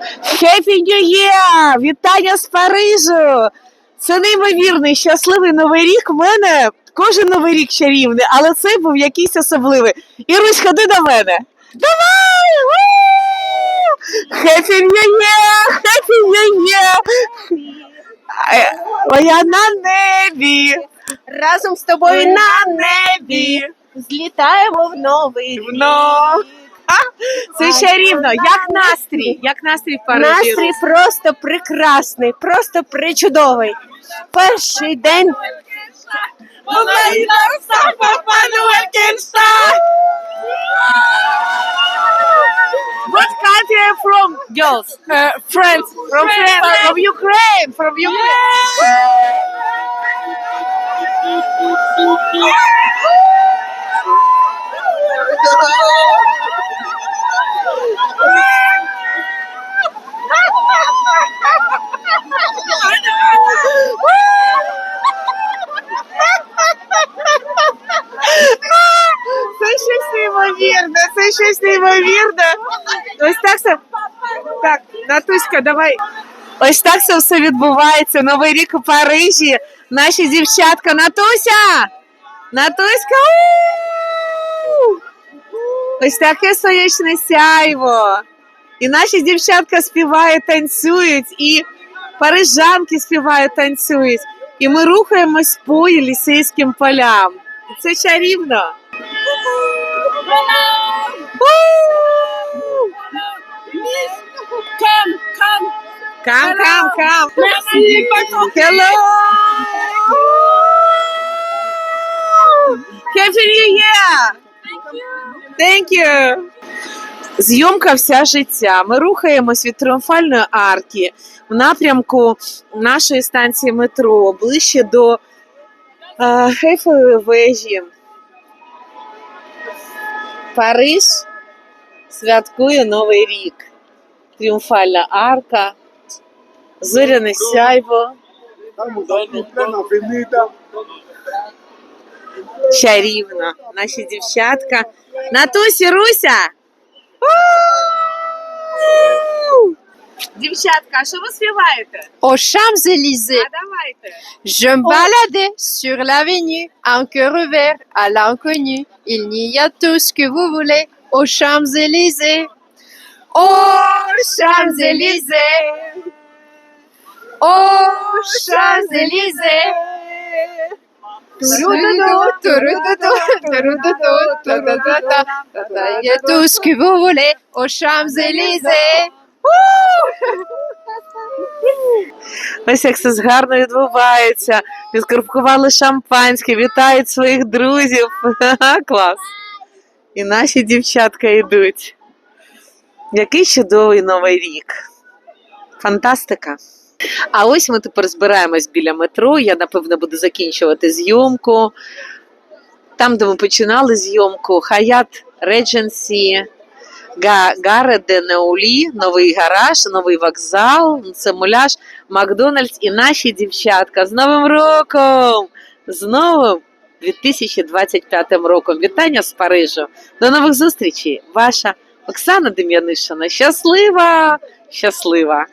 Happy New Year! Вітання з Парижу! Це неймовірний щасливий новий рік. У мене кожен новий рік чарівний, але цей був якийсь особливий. Ірусь, ходи до мене. Давай! Happy New Year! Happy New Year! Моя на небі! Разом з тобою на небі злітаємо в новий рік. Це чарівно. Як настрій? Як настрій в Парижі? Настрій просто прекрасний, просто причудовий. Перший день What country are you from, girls? Uh, friends. From France. From Ukraine. From Ukraine. Неймовірне, це щось неймовірне. Ось так все. Так, Натуська, давай. Ось так це все відбувається. Новий рік у Парижі. Наші дівчатка. Натуся! Натуська! у! Ось таке сонячне сяйво. І наші дівчатка співають, танцюють, і парижанки співають, танцюють. І ми рухаємось по Єлісейським полям. Це чарівно. Come, come. Come, come, come. Merci. Hello. Happy New Year. Thank you. Зйомка вся життя. Ми рухаємось від тріумфальної арки в напрямку нашої станції метро, ближче до е, Гейфелевої вежі. Париж святкує Новий рік. Тріумфальна арка, зоряне сяйво. чарівно. Наші дівчатка. Натусі, Руся! У! Дівчатка, а що ви співаєте? Aux Champs-Élysées, А давайте. je me baladais sur l'avenue, un cœur ouvert à l'inconnu. Il n'y a tout ce que vous voulez aux Champs-Élysées. Aux Champs-Élysées. Aux Champs-Élysées. Touroudoudou, touroudoudou, touroudoudou, touroudoudou. Il y a tout ce que vous voulez aux Champs-Élysées. Ось як все гарно відбувається. Відкорпкували шампанське, вітають своїх друзів. Клас. І наші дівчатка йдуть. Який чудовий новий рік. Фантастика. А ось ми тепер збираємось біля метро. Я, напевно, буду закінчувати зйомку. Там, де ми починали зйомку, Хаят Редженсі, Гаре де Неулі, новий гараж, новий вокзал, це муляж, Макдональдс і наші дівчатка. З Новим роком! З новим 2025 роком. Вітання з Парижу. До нових зустрічей! Ваша Оксана Дем'янишина. Щаслива! Щаслива!